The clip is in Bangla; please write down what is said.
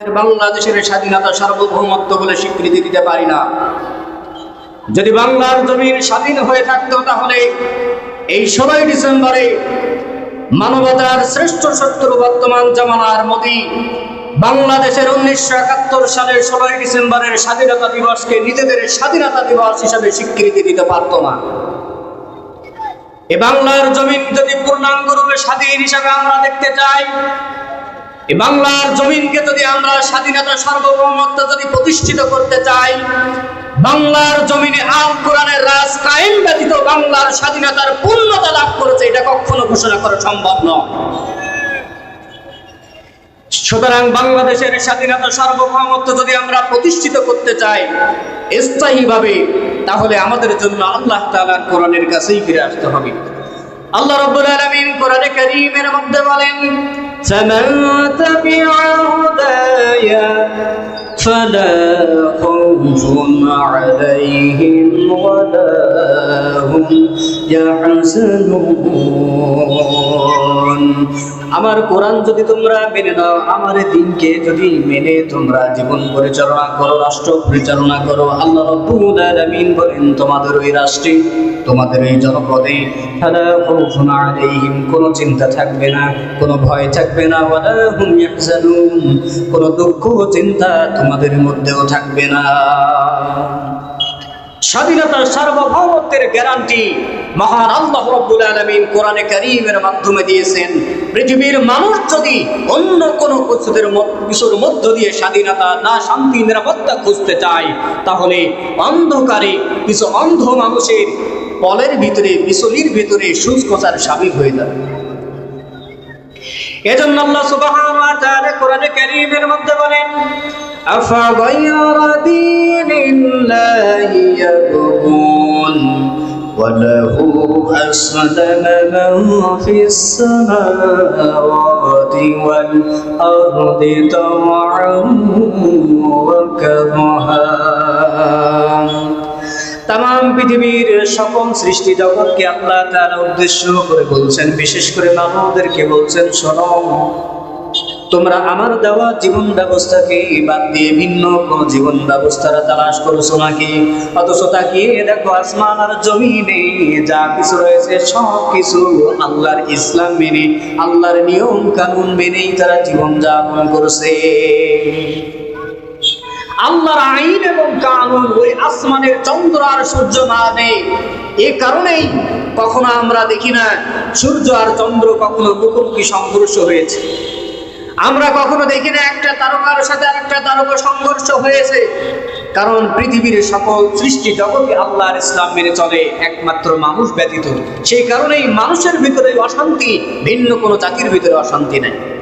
বাংলাদেশের স্বাধীনতা সার্বভৌমত্ব বলে স্বীকৃতি দিতে পারি না। যদি বাংলার জমির স্বাধীন হয়ে থাকত তাহলে এই ষোলোই ডিসেম্বরে মানবতার শ্রেষ্ঠ শত্রু বর্তমান জামানার মোদী বাংলাদেশের উনিশশো একাত্তর সালের ষোলোই ডিসেম্বরের স্বাধীনতা দিবসকে নিজেদের স্বাধীনতা দিবস হিসাবে স্বীকৃতি দিতে পারত না। এ বাংলার জমিন যদি পূর্ণাঙ্গ রূপে স্বাধীন হিসাবে আমরা দেখতে চাই বাংলার জমিনকে যদি আমরা স্বাধীনতা, সার্বভৌমত্ব যদি প্রতিষ্ঠিত করতে চাই, বাংলার জমিনে আল কোরআনের রাজ কায়েম ব্যতীত বাংলার স্বাধীনতার পূর্ণতা লাভ করেছে, এটা কখনো ঘোষণা করা সম্ভব নয়। সুতরাং বাংলাদেশের স্বাধীনতা, সার্বভৌমত্ব যদি আমরা প্রতিষ্ঠিত করতে চাই, স্থায়ীভাবে, তাহলে আমাদের জন্য আল্লাহ তাআলার কোরআনের কাছেই ফিরে আসতে হবে। আল্লাহ রাব্বুল আলামিন কোরআনে কারীমের মধ্যে বলেন فمن تبع هداي فلا خوف عليهم ولا আমার কোরআন যদি তোমরা মেনে নাও, আমার দিনকে যদি মেনে তোমরা জীবন পরিচালনা করো, রাষ্ট্র পরিচালনা করো, আল্লাহ রাব্বুল আলামিন বলেন, তোমাদের ওই রাষ্ট্রে, তোমাদের এই জনপদে ফালা খাউফুন আলাইহিম, কোনো চিন্তা থাকবে না, কোনো ভয় থাকবে না, ওয়ালা হুম ইয়াহজানুন, কোনো দুঃখ চিন্তা তোমাদের মধ্যেও থাকবে না। স্বাধীনতার সার্বভৌমত্বের গ্যারান্টি মহান আল্লাহ রব্বুল আলামিন কোরআনে কারীমের মাধ্যমে দিয়েছেন। পৃথিবীর মানুষ যদি অন্য কোনো কিছুদের কিছুর মধ্য দিয়ে স্বাধীনতা, না শান্তি, নিরাপত্তা খুঁজতে চায়, তাহলে অন্ধকারে কিছু অন্ধ মানুষের পলের ভিতরে বিচলির ভিতরে সুস্কচার সামিল হয়ে যাবে। এজন্য আল্লাহ তাআলা কোরআনে কারীমের মধ্যে বলেন আফাগায়রা দীনিল্লাহি ইয়াবগুন وله أسلم من في السماوات والأرض طوعا وكرها তাম পৃথিবীর সকল সৃষ্টি জগৎকে আল্লাহ তার উদ্দেশ্য করে বলছেন বিশেষ করে মানবদেরকে বলছেন শোনো তোমরা আমার দেওয়া জীবন ব্যবস্থাকে বাদ দিয়ে ভিন্ন কোন জীবন ব্যবস্থার তালাশ করছ নাকি? অথচ তাকিয়ে দেখো আসমান আর জমিনে যা কিছু রয়েছে, সব কিছু আল্লাহর ইসলাম মেনে, আল্লাহর নিয়ম কানুন মেনেই তারা জীবন যাপন করছে। আল্লাহর আইন এবং কানুন ওই আসমানের চন্দ্র আর সূর্য না নেই। এ কারণেই কখনো আমরা দেখি না, সূর্য আর চন্দ্র কখনো মুখোমুখি সংঘর্ষ হয়েছে। আমরা কখনো দেখি না একটা তারকার সাথে আরেকটা তারকা সংঘর্ষ হয়েছে। কারণ পৃথিবীর সকল সৃষ্টি জগতে আল্লাহর ইসলাম মেনে চলে, একমাত্র মানুষ ব্যতীত। সেই কারণেই মানুষের ভিতরে অশান্তি, ভিন্ন কোনো জাতির ভিতরে অশান্তি নাই।